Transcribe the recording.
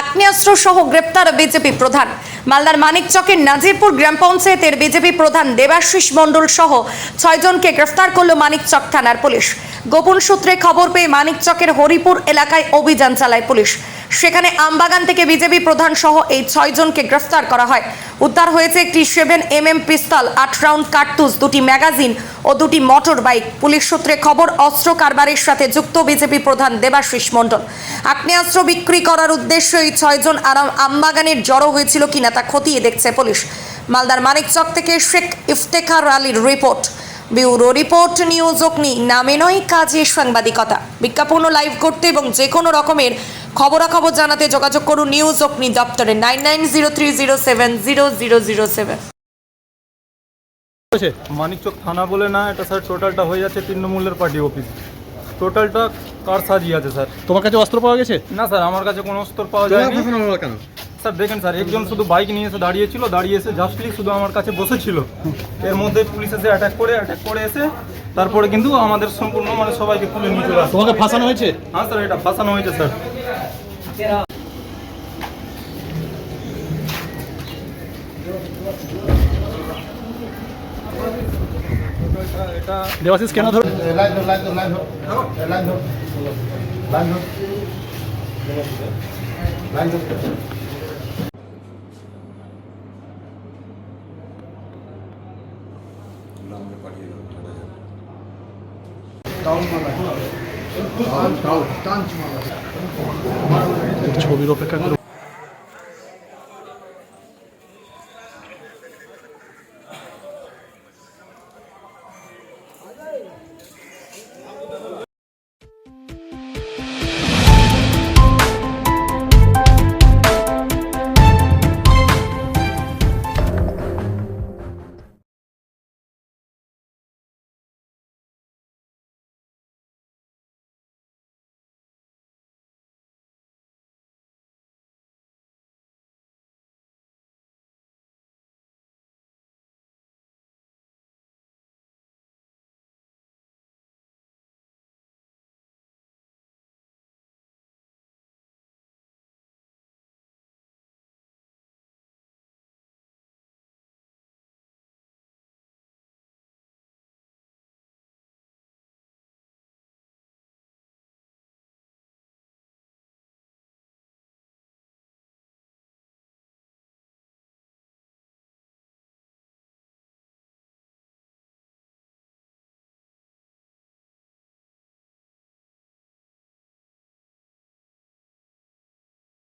আগ্নেয়াস্ত্র সহ গ্রেপ্তার বিজেপি প্রধান। মালদার মানিকচকের নাজিরপুর গ্রাম পঞ্চায়েতের বিজেপি প্রধান দেবাশিস মণ্ডল সহ ছয়জনকে গ্রেফতার করল মানিকচক থানার পুলিশ। গোপন সূত্রে খবর পেয়ে মানিকচকের হরিপুর এলাকায় অভিযান চালায় পুলিশ। সেখানে আমবাগান থেকে বিজেপি প্রধান সহ এই ছয়জনকে গ্রেফতার করা হয়। উদ্ধার হয়েছে একটি সেভেন এম এম পিস্তল, আট রাউন্ড কার্তুজ, দুটি ম্যাগাজিন ও দুটি মোটর বাইক। পুলিশ সূত্রে খবর, অস্ত্র কারবারের সাথে যুক্ত বিজেপি প্রধান দেবাশিস মণ্ডল। আগ্নেয়াস্ত্র বিক্রি করার উদ্দেশ্যে এই ছয়জন আরাম আমবাগানের জড়ো হয়েছিল কিনা তা খতিয়ে দেখছে পুলিশ। মালদার মানিকচক থেকে শেখ ইফতেখার আলীর রিপোর্ট। ব্যুরো রিপোর্ট নিউজ অগ্নি নামে নয় কাজে সাংবাদিকতা। বিজ্ঞাপন লাইভ করতে এবং যে কোনো রকমের খবরাখবর জানাতে যোগাযোগ করুন নিউজ অগ্নি দপ্তরে nine nine zero three zero seven zero zero zero seven. Manikchak থানা বলে না এটা স্যার টোটালটা হয়ে যাচ্ছে তৃণমূলের পার্টি অফিস। টোটালটা কার সাজিয়ে আছে স্যার? তোমার কাছে অস্ত্র পাওয়া গেছে? না স্যার আমার কাছে কোনো অস্ত্র পাওয়া যায়নি। কেন? স্যার দেখেন স্যার একজন শুধু বাইক নিয়ে এসে দাঁড়িয়েছিল দাঁড়িয়ে এসে জাস্টলি শুধু আমার কাছে বসেছিল। এর মধ্যে পুলিশ এসে অ্যাটাক করে অ্যাটাক করে এসে তারপরে কিন্তু আমাদের সম্পূর্ণ মানে সবাইকে তুলে নিয়ে চলে আসে। তোমাকে ফাঁসানো হয়েছে? হ্যাঁ স্যার এটা ফাঁসানো হয়েছে স্যার। দেবাশিস কেন ধর লাইন ধর লাইন ধর লাইন ধর লাইন ধর লাইন ধর লাইন ধর। ছবির অপেক্ষা করো।